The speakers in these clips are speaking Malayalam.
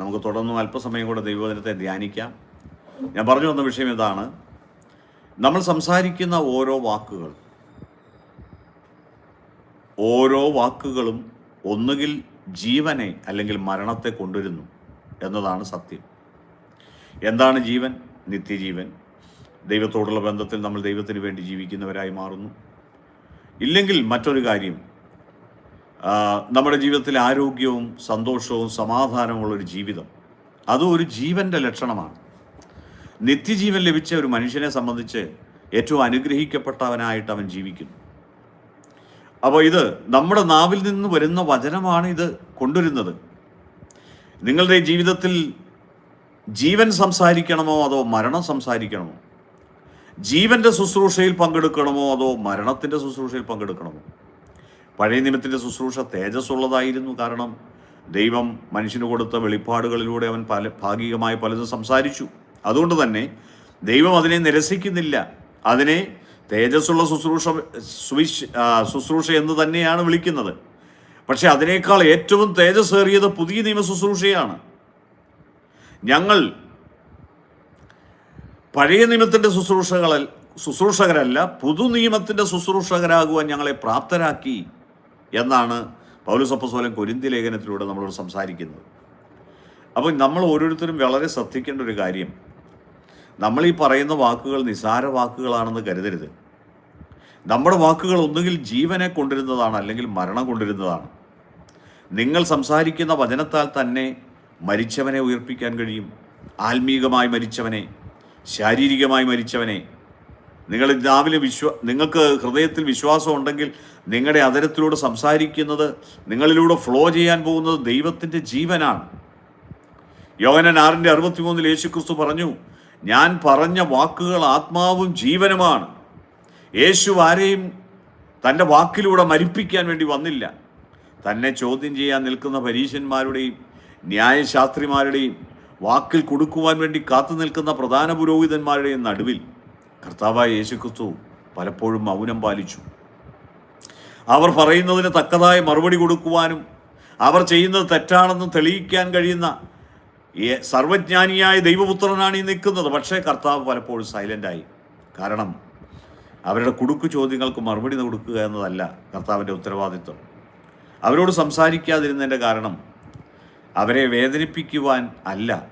നമുക്ക് തുടർന്നും അല്പസമയം കൂടെ ദൈവവചനത്തെ ധ്യാനിക്കാം. ഞാൻ പറഞ്ഞു വന്ന വിഷയം ഇതാണ്. നമ്മൾ സംസാരിക്കുന്ന ഓരോ വാക്കുകൾ ഓരോ വാക്കുകളും ഒന്നുകിൽ ജീവനെ അല്ലെങ്കിൽ മരണത്തെ കൊണ്ടുവരുന്നു എന്നതാണ് സത്യം. എന്താണ് ജീവൻ? നിത്യജീവൻ. ദൈവത്തോടുള്ള ബന്ധത്തിൽ നമ്മൾ ദൈവത്തിന് വേണ്ടി ജീവിക്കുന്നവരായി മാറുന്നു. ഇല്ലെങ്കിൽ മറ്റൊരു കാര്യം നമ്മുടെ ജീവിതത്തിൽ ആരോഗ്യവും സന്തോഷവും സമാധാനവുമുള്ള ഒരു ജീവിതം. അതും ഒരു ജീവന്റെ ലക്ഷണമാണ്. നിത്യജീവൻ ലഭിച്ച ഒരു മനുഷ്യനെ സംബന്ധിച്ച് ഏറ്റവും അനുഗ്രഹിക്കപ്പെട്ടവനായിട്ട് അവൻ ജീവിക്കുന്നു. അപ്പോൾ ഇത് നമ്മുടെ നാവിൽ നിന്ന് വരുന്ന വചനമാണ് ഇത് കൊണ്ടുവരുന്നത്. നിങ്ങളുടെ ജീവിതത്തിൽ ജീവൻ സംസാരിക്കണമോ അതോ മരണം സംസാരിക്കണമോ? ജീവന്റെ ശുശ്രൂഷയിൽ പങ്കെടുക്കണമോ അതോ മരണത്തിന്റെ ശുശ്രൂഷയിൽ പങ്കെടുക്കണമോ? പഴയ നിയമത്തിന്റെ ശുശ്രൂഷ തേജസ്സുള്ളതായിരുന്നു കാരണം ദൈവം മനുഷ്യന് കൊടുത്ത വെളിപ്പാടുകളിലൂടെ അവൻ പല ഭാഗികമായി പലതും സംസാരിച്ചു. അതുകൊണ്ട് തന്നെ ദൈവം അതിനെ നിരസിക്കുന്നില്ല. അതിനെ തേജസ്സുള്ള ശുശ്രൂഷ സുവിശ് ശുശ്രൂഷ എന്ന് തന്നെയാണ് വിളിക്കുന്നത്. പക്ഷെ അതിനേക്കാൾ ഏറ്റവും തേജസ്സേറിയത് പുതിയ നിയമ ശുശ്രൂഷയാണ്. ഞങ്ങൾ പഴയ നിയമത്തിന്റെ ശുശ്രൂഷകളിൽ ശുശ്രൂഷകരല്ല പുതു നിയമത്തിന്റെ ശുശ്രൂഷകരാകുവാൻ ഞങ്ങളെ പ്രാപ്തരാക്കി. എന്നാണ് പൗലസപ്പസോലൻ കൊരിന്തി ലേഖനത്തിലൂടെ നമ്മളോട് സംസാരിക്കുന്നത്. അപ്പോൾ നമ്മൾ ഓരോരുത്തരും വളരെ ശ്രദ്ധിക്കേണ്ട ഒരു കാര്യം. നമ്മൾ ഈ പറയുന്ന വാക്കുകൾ നിസാര വാക്കുകളാണെന്ന് കരുതരുത്. നമ്മുടെ വാക്കുകൾ ഒന്നുകിൽ ജീവനെ കൊണ്ടിരുന്നതാണ് അല്ലെങ്കിൽ മരണം കൊണ്ടിരുന്നതാണ് നിങ്ങൾ സംസാരിക്കുന്ന വചനത്താൽ തന്നെ മരിച്ചവനെ ഉയർപ്പിക്കാൻ കഴിയും. ആത്മീകമായി മരിച്ചവനെ ശാരീരികമായി മരിച്ചവനെ നിങ്ങൾ രാവിലെ വിശ്വ നിങ്ങൾക്ക് ഹൃദയത്തിൽ വിശ്വാസം ഉണ്ടെങ്കിൽ നിങ്ങളുടെ അതരത്തിലൂടെ സംസാരിക്കുന്നത് നിങ്ങളിലൂടെ ഫ്ലോ ചെയ്യാൻ പോകുന്നത് ദൈവത്തിന്റെ ജീവനാണ്. യോഹനൻ ആറിന്റെ അറുപത്തിമൂന്നിൽ യേശു ക്രിസ്തു പറഞ്ഞു ഞാൻ പറഞ്ഞ വാക്കുകൾ ആത്മാവും ജീവനുമാണ്. യേശു ആരെയും തന്റെ വാക്കിലൂടെ മരിപ്പിക്കാൻ വേണ്ടി വന്നില്ല. തന്നെ ചോദ്യം ചെയ്യാൻ നിൽക്കുന്ന പരീശന്മാരുടെയും ന്യായശാസ്ത്രിമാരുടെയും വാക്കിൽ കൊടുക്കുവാൻ വേണ്ടി കാത്തു നിൽക്കുന്ന പ്രധാന പുരോഹിതന്മാരുടെയും നടുവിൽ കർത്താവായ യേശുക്രിസ്തു പലപ്പോഴും മൗനം പാലിച്ചു. അവർ പറയുന്നതിന് തക്കതായ മറുപടി കൊടുക്കുവാനും അവർ ചെയ്യുന്നത് തെറ്റാണെന്ന് തെളിയിക്കാൻ കഴിയുന്ന സർവജ്ഞാനിയായ ദൈവപുത്രനാണ് ഈ നിൽക്കുന്നത്. പക്ഷേ കർത്താവ് പലപ്പോഴും സൈലന്റായി കാരണം അവരുടെ കുടുക്കു ചോദ്യങ്ങൾക്ക് മറുപടി കൊടുക്കുക എന്നതല്ല കർത്താവിന്റെ ഉത്തരവാദിത്വം. അവരോട് സംസാരിക്കാതിരുന്നതിന്റെ കാരണം അവരെ വേദനിപ്പിക്കുവാൻ അല്ല.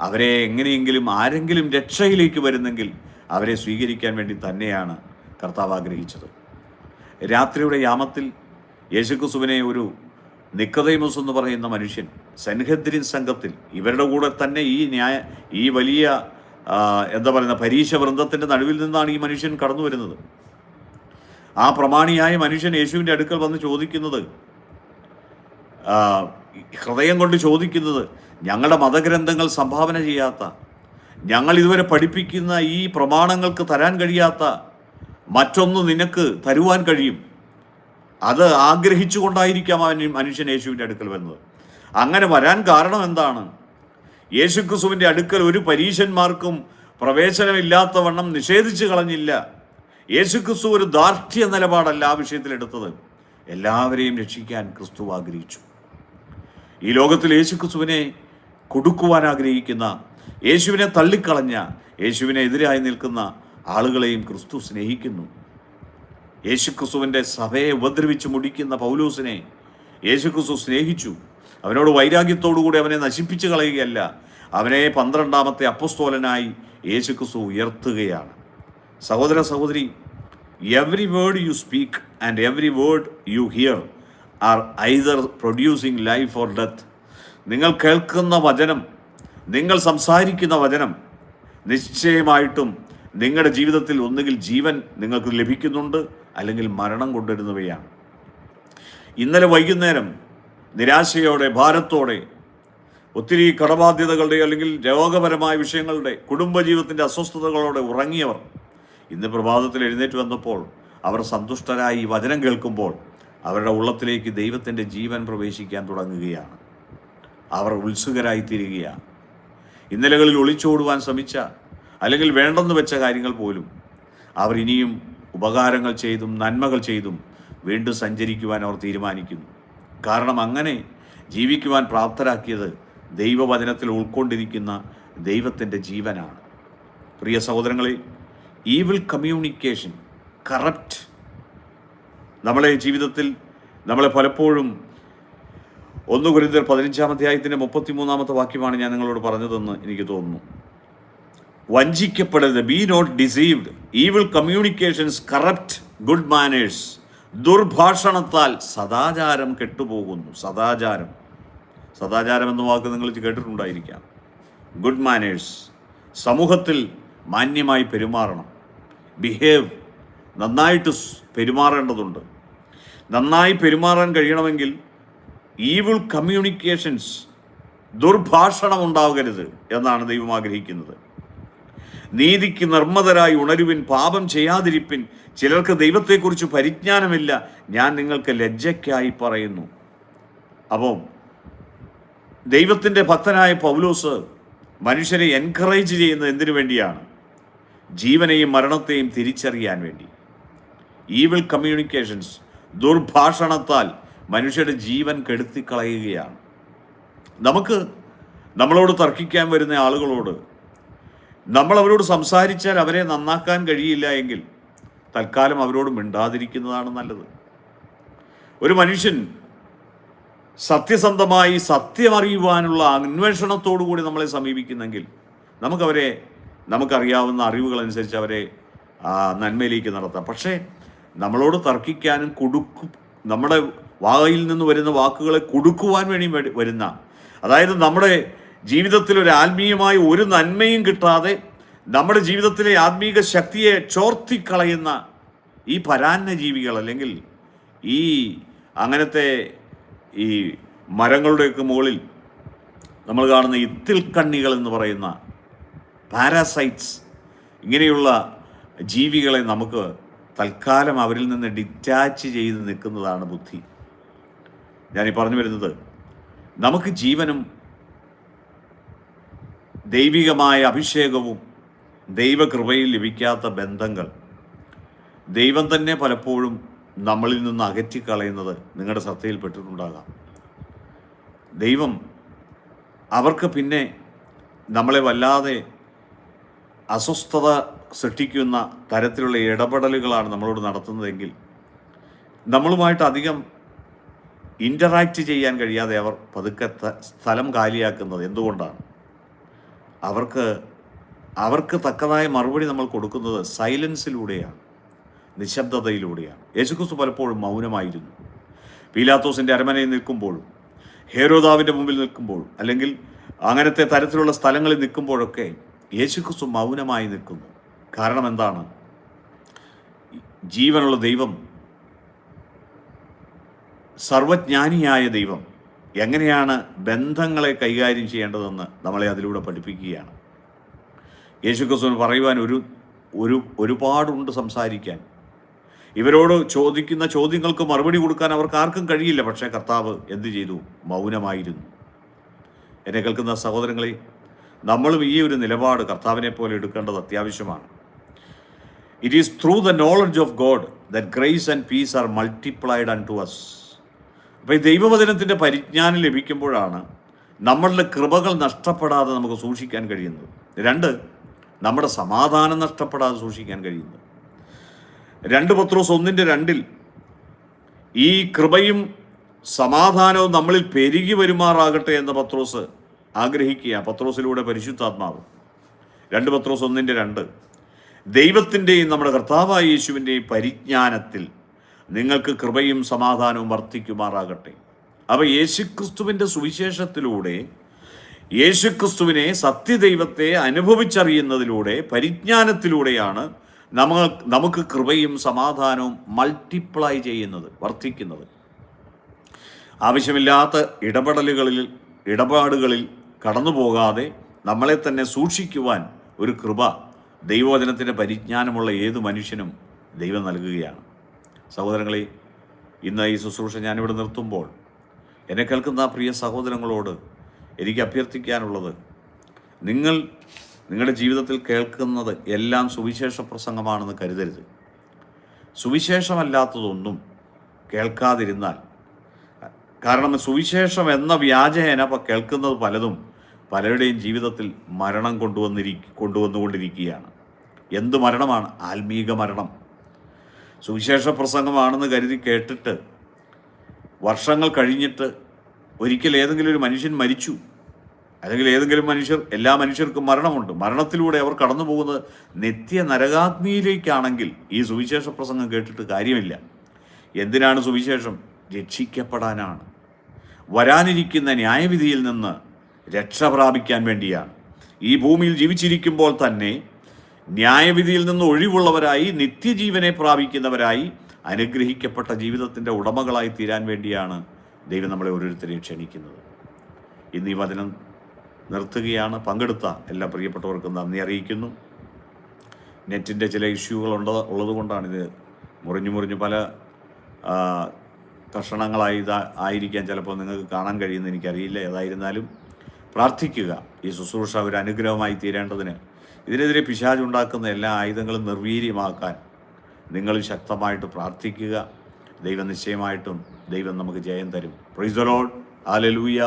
അവരെ എങ്ങനെയെങ്കിലും ആരെങ്കിലും രക്ഷയിലേക്ക് വരുന്നെങ്കിൽ അവരെ സ്വീകരിക്കാൻ വേണ്ടി തന്നെയാണ് കർത്താവ് ആഗ്രഹിച്ചത്. രാത്രിയുടെ യാമത്തിൽ യേശുക്രിസുവിനെ ഒരു നിക്കതൈമസ് എന്ന് പറയുന്ന മനുഷ്യൻ സൻഹദ്രിൻ സംഘത്തിൽ ഇവരുടെ കൂടെ തന്നെ ഈ ന്യായ ഈ വലിയ എന്താ പറയുന്ന പരീക്ഷ വൃന്ദത്തിന്റെ നടുവിൽ നിന്നാണ് ഈ മനുഷ്യൻ കടന്നു വരുന്നത്. ആ പ്രമാണിയായ മനുഷ്യൻ യേശുവിന്റെ അടുക്കൽ വന്ന് ചോദിക്കുന്നത് ഹൃദയം കൊണ്ട് ചോദിക്കുന്നത് ഞങ്ങളുടെ മതഗ്രന്ഥങ്ങൾ സംഭാവന ചെയ്യാത്ത ഞങ്ങൾ ഇതുവരെ പഠിപ്പിക്കുന്ന ഈ പ്രമാണങ്ങൾക്ക് തരാൻ കഴിയാത്ത മറ്റൊന്ന് നിനക്ക് തരുവാൻ കഴിയും. അത് ആഗ്രഹിച്ചുകൊണ്ടായിരിക്കാം അവൻ മനുഷ്യൻ യേശുവിന്റെ അടുക്കൽ വരുന്നത്. അങ്ങനെ വരാൻ കാരണം എന്താണ്? യേശുക്രിസ്തുവിന്റെ അടുക്കൽ ഒരു പരീശന്മാർക്കും പ്രവേശനമില്ലാത്തവണ്ണം നിഷേധിച്ചു കളഞ്ഞില്ല. യേശുക്രിസ്തു ഒരു ദാർഢ്യ നിലപാടല്ല ആ വിഷയത്തിൽ എടുത്തത്. എല്ലാവരെയും രക്ഷിക്കാൻ ക്രിസ്തു ആഗ്രഹിച്ചു. ഈ ലോകത്തിൽ യേശുക്രിസ്തുവിനെ കൊടുക്കുവാൻ ആഗ്രഹിക്കുന്ന യേശുവിനെ തള്ളിക്കളഞ്ഞ യേശുവിനെ എതിരായി നിൽക്കുന്ന ആളുകളെയും ക്രിസ്തു സ്നേഹിക്കുന്നു. യേശുക്രിസ്തുവിന്റെ സഭയെ ഉപദ്രവിച്ച് മുടിക്കുന്ന പൗലൂസിനെ യേശുക്രിസ്തു സ്നേഹിച്ചു. അവനോട് വൈരാഗ്യത്തോടുകൂടി അവനെ നശിപ്പിച്ചു കളയുകയല്ല അവനെ പന്ത്രണ്ടാമത്തെ അപ്പസ്തോലനായി യേശുക്രിസ്തു ഉയർത്തുകയാണ്. സഹോദര സഹോദരി every word you speak and every word you hear are either producing life or death നിങ്ങൾ കേൾക്കുന്ന വചനം നിങ്ങൾ സംസാരിക്കുന്ന വചനം നിശ്ചയമായിട്ടും നിങ്ങളുടെ ജീവിതത്തിൽ ഒന്നുകിൽ ജീവൻ നിങ്ങൾക്ക് ലഭിക്കുന്നുണ്ട് അല്ലെങ്കിൽ മരണം കൊണ്ടുവരുന്നവയാണ്. ഇന്നലെ വൈകുന്നേരം നിരാശയോടെ ഭാരത്തോടെ ഒത്തിരി കടബാധ്യതകളുടെ അല്ലെങ്കിൽ രോഗപരമായ വിഷയങ്ങളുടെ കുടുംബജീവിതത്തിന്റെ അസ്വസ്ഥതകളോടെ ഉറങ്ങിയവർ ഇന്ന് പ്രഭാതത്തിൽ എഴുന്നേറ്റ് വന്നപ്പോൾ അവർ സന്തുഷ്ടരായി വചനം കേൾക്കുമ്പോൾ അവരുടെ ഉള്ളത്തിലേക്ക് ദൈവത്തിന്റെ ജീവൻ പ്രവേശിക്കാൻ തുടങ്ങുകയാണ്. അവർ ഉത്സുകരായി തീരുകയാണ് ഇന്നലകളിൽ ഒളിച്ചോടുവാൻ ശ്രമിച്ച അല്ലെങ്കിൽ വേണ്ടെന്ന് വെച്ച കാര്യങ്ങൾ പോലും അവർ ഇനിയും ഉപകാരങ്ങൾ ചെയ്തും നന്മകൾ ചെയ്തും വീണ്ടും സഞ്ചരിക്കുവാൻ അവർ തീരുമാനിക്കുന്നു. കാരണം അങ്ങനെ ജീവിക്കുവാൻ പ്രാപ്തരാക്കിയത് ദൈവവചനത്തിൽ ഉൾക്കൊണ്ടിരിക്കുന്ന ദൈവത്തിന്റെ ജീവനാണ്. പ്രിയ സഹോദരങ്ങളെ ഈവിൽ കമ്മ്യൂണിക്കേഷൻ കറപ്റ്റ് നമ്മളെ ജീവിതത്തിൽ നമ്മളെ പലപ്പോഴും ഒന്ന് കുരിന്തർ പതിനഞ്ചാം അധ്യായത്തിന്റെ മുപ്പത്തിമൂന്നാമത്തെ വാക്യമാണ് ഞാൻ നിങ്ങളോട് പറഞ്ഞതെന്ന് എനിക്ക് തോന്നുന്നു. വഞ്ചിക്കപ്പെടരുത്. Be not deceived evil communications corrupt good manners ദുർഭാഷണത്താൽ സദാചാരം കെട്ടുപോകുന്നു. സദാചാരം. സദാചാരം എന്ന വാക്ക് നിങ്ങൾ കേട്ടിട്ടുണ്ടായിരിക്കാം. ഗുഡ് മാനേഴ്സ് സമൂഹത്തിൽ മാന്യമായി പെരുമാറണം. ബിഹേവ് നന്നായിട്ട് പെരുമാറേണ്ടതുണ്ട്. നന്നായി പെരുമാറാൻ കഴിയണമെങ്കിൽ ഈവിൾ കമ്മ്യൂണിക്കേഷൻസ് ദുർഭാഷണം ഉണ്ടാകരുത് എന്നാണ് ദൈവം ആഗ്രഹിക്കുന്നത്. നീതിക്ക് നിർമ്മതരായി ഉണരുവിൻ പാപം ചെയ്യാതിരിപ്പിൻ ചിലർക്ക് ദൈവത്തെക്കുറിച്ച് പരിജ്ഞാനമില്ല. ഞാൻ നിങ്ങൾക്ക് ലജ്ജയ്ക്കായി പറയുന്നു. അപ്പോൾ ദൈവത്തിന്റെ ഭക്തനായ പൗലോസ് മനുഷ്യരെ എൻകറേജ് ചെയ്യുന്നത് എന്തിനു വേണ്ടിയാണ്? ജീവനെയും മരണത്തെയും തിരിച്ചറിയാൻ വേണ്ടി. ഈവിൾ കമ്മ്യൂണിക്കേഷൻസ് ദുർഭാഷണത്താൽ മനുഷ്യരുടെ ജീവൻ കെടുത്തിക്കളയുകയാണ്. നമുക്ക് നമ്മളോട് തർക്കിക്കാൻ വരുന്ന ആളുകളോട് നമ്മൾ അവരോട് സംസാരിച്ചാൽ അവരെ നന്നാക്കാൻ കഴിയില്ല എങ്കിൽ തൽക്കാലം അവരോട് മിണ്ടാതിരിക്കുന്നതാണ് നല്ലത്. ഒരു മനുഷ്യൻ സത്യസന്ധമായി സത്യമറിയുവാനുള്ള അന്വേഷണത്തോടു കൂടി നമ്മളെ സമീപിക്കുന്നെങ്കിൽ നമുക്കവരെ നമുക്കറിയാവുന്ന അറിവുകൾ അനുസരിച്ച് അവരെ നന്മയിലേക്ക് നടത്താം. പക്ഷേ നമ്മളോട് തർക്കിക്കാനും കുടുക്കും നമ്മുടെ വായിൽ നിന്ന് വരുന്ന വാക്കുകളെ കൊടുക്കുവാൻ വേണ്ടി വരുന്ന അതായത് നമ്മുടെ ജീവിതത്തിൽ ഒരു ആത്മീയമായ ഒരു നന്മയും കിട്ടാതെ നമ്മുടെ ജീവിതത്തിലെ ആത്മീക ശക്തിയെ ചോർത്തിക്കളയുന്ന ഈ പരാന്ന ജീവികൾ അല്ലെങ്കിൽ ഈ അങ്ങനത്തെ ഈ മരങ്ങളുടെയൊക്കെ മുകളിൽ നമ്മൾ കാണുന്ന ഇത്തിൽ കണ്ണികൾ എന്ന് പറയുന്ന പാരാസൈറ്റ്സ് ഇങ്ങനെയുള്ള ജീവികളെ നമുക്ക് തൽക്കാലം അവരിൽ നിന്ന് ഡിറ്റാച്ച് ചെയ്ത് നിൽക്കുന്നതാണ് ബുദ്ധി. ഞാനീ പറഞ്ഞു വരുന്നത് നമുക്ക് ജീവനും ദൈവികമായ അഭിഷേകവും ദൈവകൃപയിൽ ലഭിക്കാത്ത ബന്ധങ്ങൾ ദൈവം തന്നെ പലപ്പോഴും നമ്മളിൽ നിന്ന് അകറ്റിക്കളയുന്നത് നിങ്ങളുടെ ശ്രദ്ധയിൽപ്പെട്ടിട്ടുണ്ടാകാം. ദൈവം അവർക്ക് പിന്നെ നമ്മളെ വല്ലാതെ അസ്വസ്ഥത സൃഷ്ടിക്കുന്ന തരത്തിലുള്ള ഇടപെടലുകളാണ് നമ്മളോട് നടത്തുന്നതെങ്കിൽ നമ്മളുമായിട്ട് അധികം ഇന്ററാക്റ്റ് ചെയ്യാൻ കഴിയാതെ അവർ പതുക്കെ സ്ഥലം കാലിയാക്കുന്നത് എന്തുകൊണ്ടാണ്? അവർക്ക് അവർക്ക് തക്കതായ മറുപടി നമ്മൾ കൊടുക്കുന്നത് സൈലൻസിലൂടെയാണ് നിശബ്ദതയിലൂടെയാണ്. യേശുക്രിസ്തു പലപ്പോഴും മൗനമായിരുന്നു. പീലാത്തോസിന്റെ അരമനയിൽ നിൽക്കുമ്പോഴും ഹേരോദാവിന്റെ മുമ്പിൽ നിൽക്കുമ്പോൾ അല്ലെങ്കിൽ അങ്ങനത്തെ തരത്തിലുള്ള സ്ഥലങ്ങളിൽ നിൽക്കുമ്പോഴൊക്കെ യേശുക്രിസ്തു മൗനമായി നിൽക്കുന്നു. കാരണം എന്താണ്? ജീവനുള്ള ദൈവം സർവജ്ഞാനിയായ ദൈവം എങ്ങനെയാണ് ബന്ധങ്ങളെ കൈകാര്യം ചെയ്യേണ്ടതെന്ന് നമ്മളെ അതിലൂടെ പഠിപ്പിക്കുകയാണ്. യേശുക്രിസ്തുവിന് പറയുവാൻ ഒരു ഒരു ഒരുപാടുണ്ട് സംസാരിക്കാൻ. ഇവരോട് ചോദിക്കുന്ന ചോദ്യങ്ങൾക്ക് മറുപടി കൊടുക്കാൻ അവർക്ക് ആർക്കും കഴിയില്ല. പക്ഷേ കർത്താവ് എന്ത് ചെയ്തു? മൗനമായിരുന്നു. എന്നെ കേൾക്കുന്ന സഹോദരങ്ങളെ നമ്മളും ഈ ഒരു നിലപാട് കർത്താവിനെ പോലെ എടുക്കേണ്ടത് അത്യാവശ്യമാണ്. It is through the knowledge of God that grace and peace are multiplied and to us അപ്പോൾ ഈ ദൈവവചനത്തിന്റെ പരിജ്ഞാനം ലഭിക്കുമ്പോഴാണ് നമ്മളുടെ കൃപകൾ നഷ്ടപ്പെടാതെ നമുക്ക് സൂക്ഷിക്കാൻ കഴിയുന്നത്. രണ്ട് നമ്മുടെ സമാധാനം നഷ്ടപ്പെടാതെ സൂക്ഷിക്കാൻ കഴിയുന്നത്. രണ്ട് പത്രോസ് ഒന്നിന്റെ രണ്ടിൽ ഈ കൃപയും സമാധാനവും നമ്മളിൽ പെരുകി വരുമാറാകട്ടെ എന്ന് പത്രോസ് ആഗ്രഹിക്കുക പത്രോസിലൂടെ പരിശുദ്ധാത്മാവ്. രണ്ട് പത്രോസ് ഒന്നിന്റെ രണ്ട് ദൈവത്തിന്റെയും നമ്മുടെ കർത്താവായ യേശുവിന്റെയും പരിജ്ഞാനത്തിൽ നിങ്ങൾക്ക് കൃപയും സമാധാനവും വർദ്ധിക്കുമാറാകട്ടെ അവ യേശുക്രിസ്തുവിന്റെ സുവിശേഷത്തിലൂടെ യേശുക്രിസ്തുവിനെ സത്യദൈവത്തെ അനുഭവിച്ചറിയുന്നതിലൂടെ പരിജ്ഞാനത്തിലൂടെയാണ് നമ്മൾ നമുക്ക് കൃപയും സമാധാനവും മൾട്ടിപ്ലൈ ചെയ്യുന്നത് വർദ്ധിക്കുന്നത് ആവശ്യമില്ലാത്ത ഇടപെടലുകളിൽ ഇടപാടുകളിൽ കടന്നു പോകാതെ നമ്മളെ തന്നെ സൂക്ഷിക്കുവാൻ ഒരു കൃപ ദൈവവചനത്തിന്റെ പരിജ്ഞാനമുള്ള ഏതു മനുഷ്യനും ദൈവം നൽകുകയാണ്. സഹോദരങ്ങളെ ഇന്ന് ഈ ശുശ്രൂഷ ഞാനിവിടെ നിർത്തുമ്പോൾ എന്നെ കേൾക്കുന്ന പ്രിയ സഹോദരങ്ങളോട് എനിക്ക് അഭ്യർത്ഥിക്കാനുള്ളത് നിങ്ങൾ നിങ്ങളുടെ ജീവിതത്തിൽ കേൾക്കുന്നത് എല്ലാം സുവിശേഷ പ്രസംഗമാണെന്ന് കരുതരുത്. സുവിശേഷമല്ലാത്തതൊന്നും കേൾക്കാതിരുന്നാൽ കാരണം സുവിശേഷം എന്ന വ്യാജേന കേൾക്കുന്നത് പലതും പലരുടെയും ജീവിതത്തിൽ മരണം കൊണ്ടുവന്നിരി കൊണ്ടുവന്നുകൊണ്ടിരിക്കുകയാണ്. എന്ത് മരണമാണ്? ആത്മീക മരണം. സുവിശേഷ പ്രസംഗമാണെന്ന് കരുതി കേട്ടിട്ട് വർഷങ്ങൾ കഴിഞ്ഞിട്ട് ഒരിക്കൽ ഏതെങ്കിലും ഒരു മനുഷ്യൻ മരിച്ചു. അല്ലെങ്കിൽ ഏതെങ്കിലും മനുഷ്യർ എല്ലാ മനുഷ്യർക്കും മരണമുണ്ട്. മരണത്തിലൂടെ അവർ കടന്നു പോകുന്നത് നിത്യ നരകാഗ്നിയിലേക്കാണെങ്കിൽ ഈ സുവിശേഷ പ്രസംഗം കേട്ടിട്ട് കാര്യമില്ല. എന്തിനാണ് സുവിശേഷം? രക്ഷിക്കപ്പെടാനാണ്. വരാനിരിക്കുന്ന ന്യായവിധിയിൽ നിന്ന് രക്ഷ പ്രാപിക്കാൻ വേണ്ടിയാണ്. ഈ ഭൂമിയിൽ ജീവിച്ചിരിക്കുമ്പോൾ തന്നെ ന്യായവിധിയിൽ നിന്ന് ഒഴിവുള്ളവരായി നിത്യജീവനെ പ്രാപിക്കുന്നവരായി അനുഗ്രഹിക്കപ്പെട്ട ജീവിതത്തിന്റെ ഉടമകളായി തീരാൻ വേണ്ടിയാണ് ദൈവം നമ്മളെ ഓരോരുത്തരെയും ക്ഷണിക്കുന്നത്. ഇന്ന് ഈ വചനം നിർത്തുകയാണ്. പങ്കെടുത്ത എല്ലാ പ്രിയപ്പെട്ടവർക്കും നന്ദി അറിയിക്കുന്നു. നെറ്റിന്റെ ചില ഇഷ്യൂകൾ ഉണ്ട് ഉള്ളതുകൊണ്ടാണ് ഇത് മുറിഞ്ഞു മുറിഞ്ഞു പല കഷണങ്ങളായി ഇതാ ആയിരിക്കാൻ ചിലപ്പോൾ നിങ്ങൾക്ക് കാണാൻ കഴിയുമെന്ന് എനിക്കറിയില്ല. ഏതായിരുന്നാലും പ്രാർത്ഥിക്കുക. ഈ ശുശ്രൂഷ ഒരു അനുഗ്രഹമായി തീരേണ്ടതിന് ഇതിനെതിരെ പിശാചുണ്ടാക്കുന്ന എല്ലാ ആയുധങ്ങളും നിർവീര്യമാക്കാൻ നിങ്ങൾ ശക്തമായിട്ട് പ്രാർത്ഥിക്കുക. ദൈവനിശ്ചയമായിട്ടും ദൈവം നമുക്ക് ജയം തരും. Praise the Lord hallelujah